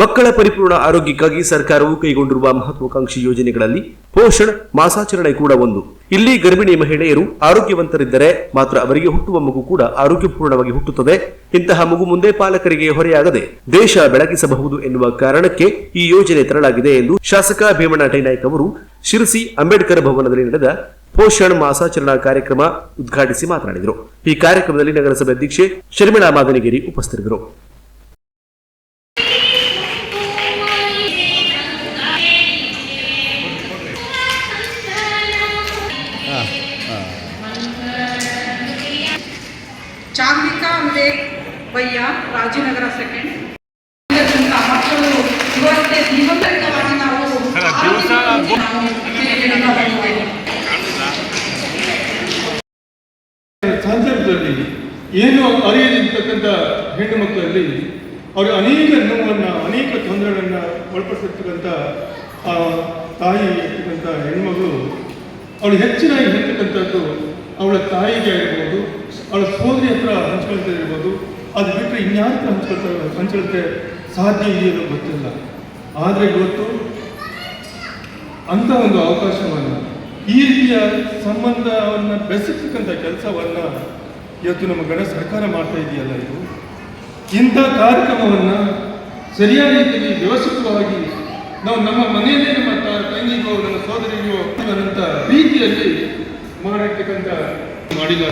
ಮಕ್ಕಳ ಪರಿಪೂರ್ಣ ಆರೋಗ್ಯಕ್ಕಾಗಿ ಸರ್ಕಾರವು ಕೈಗೊಂಡಿರುವ ಮಹತ್ವಾಕಾಂಕ್ಷಿ ಯೋಜನೆಗಳಲ್ಲಿ ಪೋಷಣ್, ಮಾಸಾಚರಣೆ ಕೂಡ ಒಂದು. ಇಲ್ಲಿ ಗರ್ಭಿಣಿ ಮಹಿಳೆಯರು ಆರೋಗ್ಯವಂತರಿದ್ದರೆ ಮಾತ್ರ ಅವರಿಗೆ ಹುಟ್ಟುವ ಮಗು ಕೂಡ ಆರೋಗ್ಯಪೂರ್ಣವಾಗಿ ಹುಟ್ಟುತ್ತದೆ. ಇಂತಹ ಮಗು ಮುಂದೆ ಪಾಲಕರಿಗೆ ಹೊರೆಯಾಗದೆ ದೇಶ ಬೆಳಗಿಸಬಹುದು ಎನ್ನುವ ಕಾರಣಕ್ಕೆ ಈ ಯೋಜನೆ ತರಲಾಗಿದೆ ಎಂದು ಶಾಸಕ ಭೀಮಣ್ಣ ಟೈನಾಯ್ಕ್ ಅವರು ಶಿರಸಿ ಅಂಬೇಡ್ಕರ್ ಭವನದಲ್ಲಿ ನಡೆದ ಪೋಷಣ್, ಮಾಸಾಚರಣಾ ಕಾರ್ಯಕ್ರಮ ಉದ್ಘಾಟಿಸಿ ಮಾತನಾಡಿದರು. ಈ ಕಾರ್ಯಕ್ರಮದಲ್ಲಿ ನಗರಸಭೆ ಅಧ್ಯಕ್ಷೆ ಶರ್ಮಿಳಾ ಮಾದನಗಿರಿ ಉಪಸ್ಥಿತರಿದ್ದರು. ಚಾಂದಿಕಾ ವಿವೇಕ್ ಬಯ್ಯ ರಾಜೀನಗರ ಸೆಕೆಂಡ್ ನಾವು ಸಂದರ್ಭದಲ್ಲಿ ಏನು ಅರಿಯದಿರ್ತಕ್ಕಂಥ ಹೆಣ್ಣು ಮಕ್ಕಳಲ್ಲಿ ಅವರು ಅನೇಕ ನೋವನ್ನು ಅನೇಕ ತೊಂದರೆಗಳನ್ನು ಒಳಪಡಿಸಿರ್ತಕ್ಕಂಥ ತಾಯಿ ಇರ್ತಕ್ಕಂಥ ಹೆಣ್ಮಗಳು ಅವಳು ಹೆಚ್ಚಿನ ಹೇಳ್ತಕ್ಕಂಥದ್ದು ಅವಳ ತಾಯಿಗೆ ಆಗಿರ್ಬೋದು ಅವಳ ಸೋದರಿ ಹತ್ರ ಹಂಚ್ಕೊಳ್ತಾ ಇರ್ಬೋದು ಅದು ಬಿಟ್ಟರೆ ಇನ್ಯಾಕೆ ಹಂಚ್ಕೊಳ್ತಾ ಹಂಚ್ಕೊಳ್ತೆ ಸಾಧ್ಯ ಇದೆಯೋ ಗೊತ್ತಿಲ್ಲ. ಆದರೆ ಇವತ್ತು ಅಂತ ಒಂದು ಅವಕಾಶವನ್ನು ಈ ರೀತಿಯ ಸಂಬಂಧವನ್ನು ಬೆಸತಕ್ಕಂಥ ಕೆಲಸವನ್ನು ಇವತ್ತು ನಮ್ಮ ಗಣ ಸರ್ಕಾರ ಮಾಡ್ತಾ ಇದೆಯಲ್ಲ ಇದು? ಇಂಥ ಕಾರ್ಯಕ್ರಮವನ್ನು ಸರಿಯಾದ ರೀತಿಯಲ್ಲಿ ವ್ಯವಸ್ಥಿತವಾಗಿ ನಾವು ನಮ್ಮ ಮನೆಯಲ್ಲೇ ನಮ್ಮ ತಂಗಿಗೋ ನನ್ನ ಸೋದರಿಗೋ ಅನ್ನೋಂಥ ರೀತಿಯಲ್ಲಿ ಮಾಡಿರ್ತಕ್ಕಂಥ ಮಾಡಿಲ್ಲ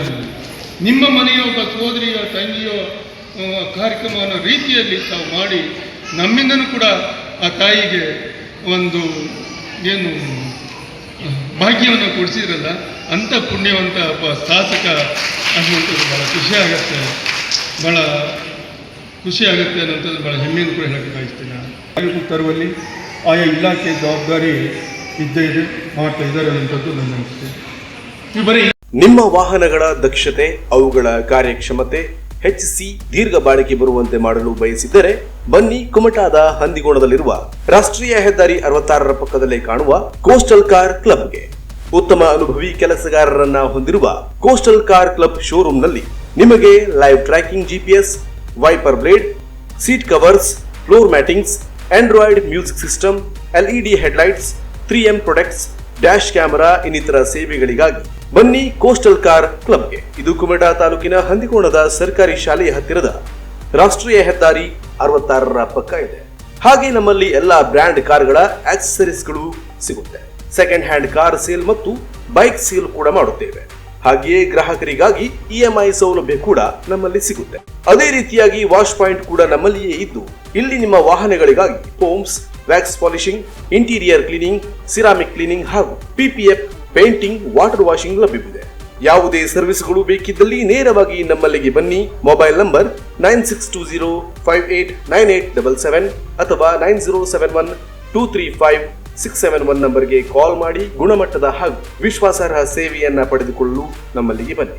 ನಿಮ್ಮ ಮನೆಯ, ಒಬ್ಬ ಸೋದರಿಯೋ, ತಂಗಿಯೋ ಆ, ಕಾರ್ಯಕ್ರಮ ಅನ್ನೋ ರೀತಿಯಲ್ಲಿ ತಾವು ಮಾಡಿ ನಮ್ಮಿಂದನೂ ಕೂಡ ಆ ತಾಯಿಗೆ ಒಂದು ಏನು ಭಾಗ್ಯವನ್ನು ಕೊಡಿಸಿದ್ರಲ್ಲ ಅಂಥ ಪುಣ್ಯವಂತ ಒಬ್ಬ ಶಾಸಕ ಅನ್ನುವಂಥದ್ದು ಭಾಳ ಖುಷಿ ಆಗುತ್ತೆ. ಭಾಳ ಖುಷಿ ಆಗುತ್ತೆ ಅನ್ನೋಂಥದ್ದು ಭಾಳ ಹೆಮ್ಮೆಯನ್ನು ಕೂಡ ಹೇಳಕ್ಕೆ ಬಯಸ್ತೀನಿ ನಾನು. ತರುವಲ್ಲಿ ಆಯಾ ಇಲಾಖೆ ಜವಾಬ್ದಾರಿ ಇದ್ದೇ ಇದೆ ಮಾಡ್ತಾ ಇದ್ದಾರೆ ಅನ್ನೋಂಥದ್ದು ನನ್ನ ಅನಿಸಿಕೆ. ನೀವು ಬರೀ ನಿಮ್ಮ ವಾಹನಗಳ ದಕ್ಷತೆ ಅವುಗಳ ಕಾರ್ಯಕ್ಷಮತೆ ಹೆಚ್ಚಿಸಿ ದೀರ್ಘ ಬಾಳಿಕೆ ಬರುವಂತೆ ಮಾಡಲು ಬಯಸಿದ್ದರೆ ಬನ್ನಿ ಕುಮಟಾದ ಹಂದಿಗೋಣದಲ್ಲಿರುವ ರಾಷ್ಟ್ರೀಯ ಹೆದ್ದಾರಿ ಅರವತ್ತಾರರ ಪಕ್ಕದಲ್ಲೇ ಕಾಣುವ ಕೋಸ್ಟಲ್ ಕಾರ್ ಕ್ಲಬ್ಗೆ. ಉತ್ತಮ ಅನುಭವಿ ಕೆಲಸಗಾರರನ್ನ ಹೊಂದಿರುವ ಕೋಸ್ಟಲ್ ಕಾರ್ ಕ್ಲಬ್ ಶೋರೂಮ್ನಲ್ಲಿ ನಿಮಗೆ live tracking GPS wiper blade, seat covers, floor mattings, Android music system LED headlights, three M products, dash camera ಇನ್ನಿತರ ಸೇವೆಗಳಿಗಾಗಿ ಬನ್ನಿ ಕೋಸ್ಟಲ್ ಕಾರ್ ಕ್ಲಬ್ಗೆ. ಇದು ಕುಮಟಾ ತಾಲೂಕಿನ ಹಂದಿಕೋಣದ ಸರ್ಕಾರಿ ಶಾಲೆಯ ಹತ್ತಿರದ ರಾಷ್ಟ್ರೀಯ ಹೆದ್ದಾರಿ ಅರವತ್ತಾರರ ಪಕ್ಕ ಇದೆ. ಹಾಗೆ ನಮ್ಮಲ್ಲಿ ಎಲ್ಲಾ ಬ್ರ್ಯಾಂಡ್ ಕಾರ್ಗಳ ಆಕ್ಸೆಸರೀಸ್ಗಳು ಸಿಗುತ್ತೆ. ಸೆಕೆಂಡ್ ಹ್ಯಾಂಡ್ ಕಾರ್ ಸೇಲ್ ಮತ್ತು ಬೈಕ್ ಸೇಲ್ ಕೂಡ ಮಾಡುತ್ತೇವೆ. ಹಾಗೆಯೇ ಗ್ರಾಹಕರಿಗಾಗಿ ಇಎಂಐ ಸೌಲಭ್ಯ ಕೂಡ ನಮ್ಮಲ್ಲಿ ಸಿಗುತ್ತೆ. ಅದೇ ರೀತಿಯಾಗಿ ವಾಶ್ ಪಾಯಿಂಟ್ ಕೂಡ ನಮ್ಮಲ್ಲಿಯೇ ಇದ್ದು, ಇಲ್ಲಿ ನಿಮ್ಮ ವಾಹನಗಳಿಗಾಗಿ homes wax polishing interior cleaning, ceramic cleaning ಹಾಗೂ ಪಿಪಿಎಫ್ ಪೇಂಟಿಂಗ್, ವಾಟರ್ ವಾಷಿಂಗ್ ಲಭ್ಯವಿದೆ. ಯಾವುದೇ ಸರ್ವಿಸ್ಗಳು ಬೇಕಿದ್ದಲ್ಲಿ ನೇರವಾಗಿ ನಮ್ಮಲ್ಲಿಗೆ ಬನ್ನಿ. Mobile number nine six two zero five eight nine eight double seven ಅಥವಾ nine zero seven one two three five six seven one ನಂಬರ್ಗೆ ಕಾಲ್ ಮಾಡಿ ಗುಣಮಟ್ಟದ ಹಾಗೂ ವಿಶ್ವಾಸಾರ್ಹ ಸೇವೆಯನ್ನ ಪಡೆದುಕೊಳ್ಳಲು ನಮ್ಮಲ್ಲಿಗೆ ಬನ್ನಿ.